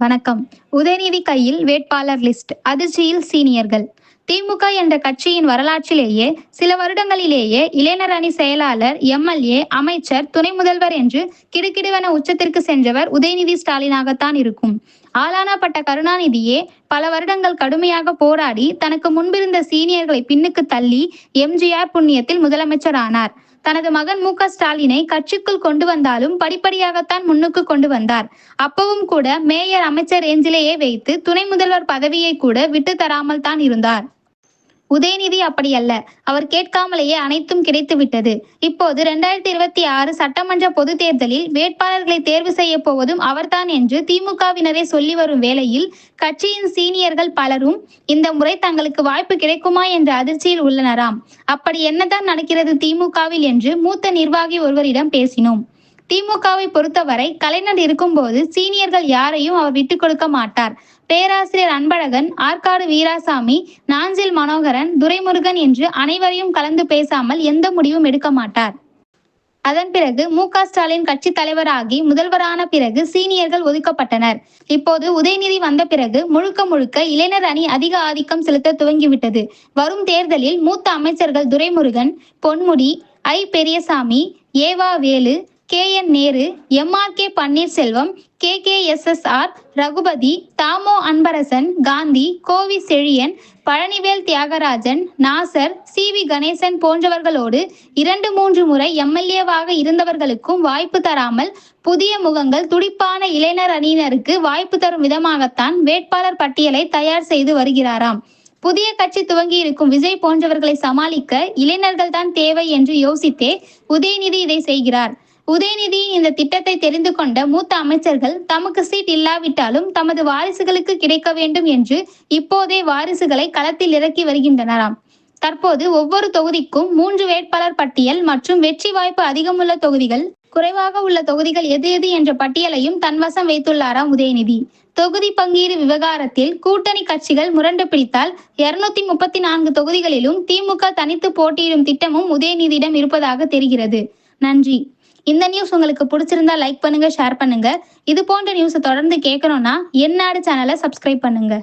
வணக்கம். உதயநிதி கையில் வேட்பாளர் லிஸ்ட் அதிர்ச்சியில் சீனியர்கள். திமுக என்ற கட்சியின் வரலாற்றிலேயே சில வருடங்களிலேயே இளைஞர் அணி செயலாளர் எம்எல்ஏ அமைச்சர் துணை முதல்வர் என்று கிடுகிடுவென உச்சத்திற்கு சென்றவர் உதயநிதி ஸ்டாலினாகத்தான் இருக்கும். ஆளானப்பட்ட கருணாநிதியே பல வருடங்கள் கடுமையாக போராடி தனக்கு முன்பிருந்த சீனியர்களை பின்னுக்கு தள்ளி எம்ஜிஆர் புண்ணியத்தில் முதலமைச்சர் ஆனார் தனது மகன் மு க ஸ்டாலினை கட்சிக்குள் கொண்டு வந்தாலும் படிப்படியாகத்தான் முன்னுக்கு கொண்டு வந்தார். அப்பவும் கூட மேயர் அமைச்சர் ரேஞ்சிலேயே வைத்து துணை முதல்வர் பதவியை கூட விட்டு தராமல் தான் இருந்தார். உதயநிதி அப்படி அல்ல அவர் கேட்காமலேயே அனைத்தும் கிடைத்துவிட்டது. இப்போது இரண்டாயிரத்தி இருபத்தி ஆறு சட்டமன்ற பொது தேர்தலில் வேட்பாளர்களை தேர்வு செய்ய போவதும் அவர்தான் என்று திமுகவினரே சொல்லி வரும் வேளையில் கட்சியின் சீனியர்கள் பலரும் இந்த முறை தங்களுக்கு வாய்ப்பு கிடைக்குமா என்ற அதிர்ச்சியில் உள்ளனராம். அப்படி என்னதான் நடக்கிறது திமுகவில் என்று மூத்த நிர்வாகி ஒருவரிடம் பேசினோம். திமுகவை பொறுத்தவரை கலைஞர் இருக்கும்போது சீனியர்கள் யாரையும் அவர் விட்டுக் கொடுக்க மாட்டார். பேராசிரியர் அன்பழகன் ஆற்காடு வீராசாமி நாஞ்சில் மனோகரன் துரைமுருகன் என்று அனைவரையும் கலந்து பேசாமல் எந்த முடிவும் எடுக்க மாட்டார். அதன் பிறகு மு க ஸ்டாலின் கட்சி தலைவராகி முதல்வரான பிறகு சீனியர்கள் ஒதுக்கப்பட்டனர். இப்போது உதயநிதி வந்த பிறகு முழுக்க முழுக்க இளைஞர் அணி அதிக ஆதிக்கம் செலுத்த துவங்கிவிட்டது. வரும் தேர்தலில் மூத்த அமைச்சர்கள் Duraimurugan Ponmudi I Periyasamy Eva Velu K N Nehru M R K Panneerselvam K K S S R Ragupathi Thamo Anbarasan Gandhi Kovi Chezhiyan Palanivel Thiagarajan Nasar C V Ganesan போன்றவர்களோடு இரண்டு மூன்று முறை எம்எல்ஏவாக இருந்தவர்களுக்கும் வாய்ப்பு தராமல் புதிய முகங்கள் துடிப்பான இளைஞர் அணியினருக்கு வாய்ப்பு தரும் விதமாகத்தான் வேட்பாளர் பட்டியலை தயார் செய்து வருகிறாராம். புதிய கட்சி துவங்கி இருக்கும் விஜய் போன்றவர்களை சமாளிக்க இளைஞர்கள் தான் தேவை என்று யோசித்தே உதயநிதி இதை செய்கிறார். உதயநிதியின் இந்த திட்டத்தை தெரிந்து கொண்ட மூத்த அமைச்சர்கள் தமக்கு சீட் இல்லாவிட்டாலும் தமது வாரிசுகளுக்கு கிடைக்க வேண்டும் என்று இப்போதே வாரிசுகளை களத்தில் இறக்கி வருகின்றனராம். தற்போது ஒவ்வொரு தொகுதிக்கும் மூன்று வேட்பாளர் பட்டியல் மற்றும் வெற்றி வாய்ப்பு அதிகமுள்ள தொகுதிகள் குறைவாக உள்ள தொகுதிகள் எது எது என்ற பட்டியலையும் தன்வசம் வைத்துள்ளாராம் உதயநிதி. தொகுதி பங்கீடு விவகாரத்தில் கூட்டணி கட்சிகள் முரண்டு பிடித்தால் இருநூத்தி முப்பத்தி நான்கு தொகுதிகளிலும் திமுக தனித்து போட்டியிடும் திட்டமும் உதயநிதியிடம் இருப்பதாக தெரிகிறது. நன்றி. இந்த நியூஸ் உங்களுக்கு பிடிச்சிருந்தா லைக் பண்ணுங்க ஷேர் பண்ணுங்க. இது போன்ற நியூஸை தொடர்ந்து கேட்கணும்னா என்னாடு சேனலை சப்ஸ்கிரைப் பண்ணுங்க.